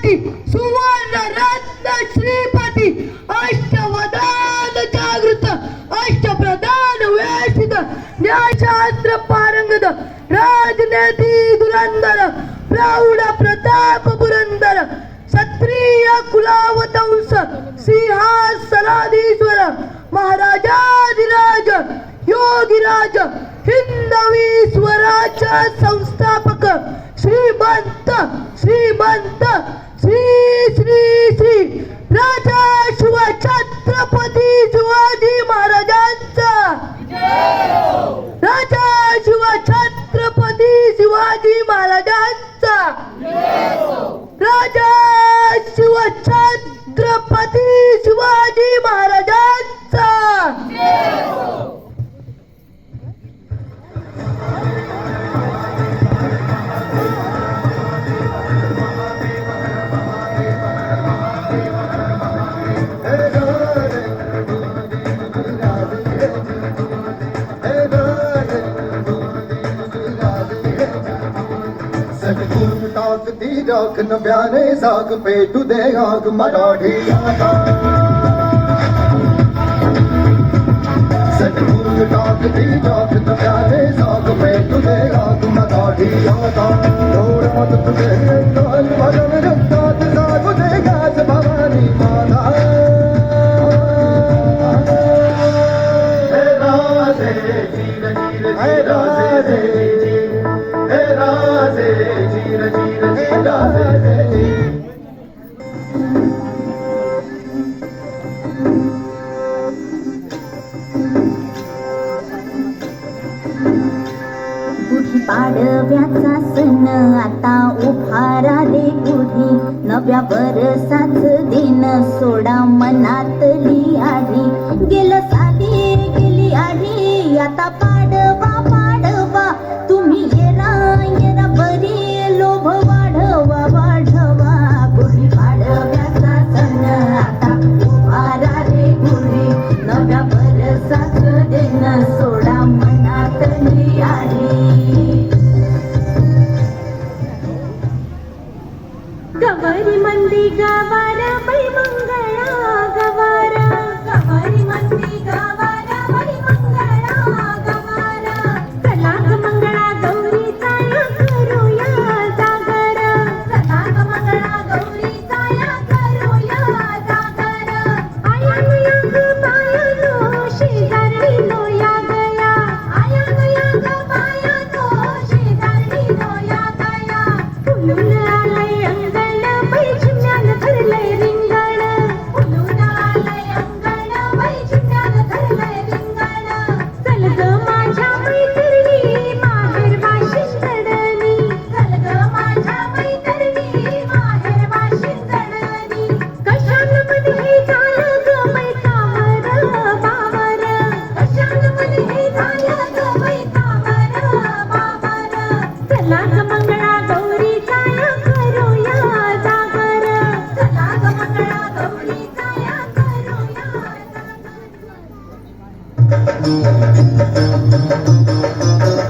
श्रीपती सुवर्ण रत्न श्रीपती अष्टवदान जागृत अष्टप्रधान वेषित न्यायशास्त्र पारंगद राजनेती धुरंधर प्रौढ प्रताप पुरंदर क्षत्रिय कुलावतंस सिंहासनाधीश्वर महाराजाधिराज योगिराज हिंदवी स्वराज संस्थापक श्रीमंत श्रीमंत श्री श्री श्री राजा शिव छत्रपती शिवाजी ડાકન બ્યાને સાગ પેટુ દે આગ મરાઠી આકા સતગુરુ ડાક દી ડાક બ્યાને સાગ પેટુ દે આગ મરાઠી આકા દોર મત તુજે કાલ ભજન રતા नव्या बरसाच दिन सोडा मनातली आधी गेलं साली गेली आधी आता ಗವಾ Thank you.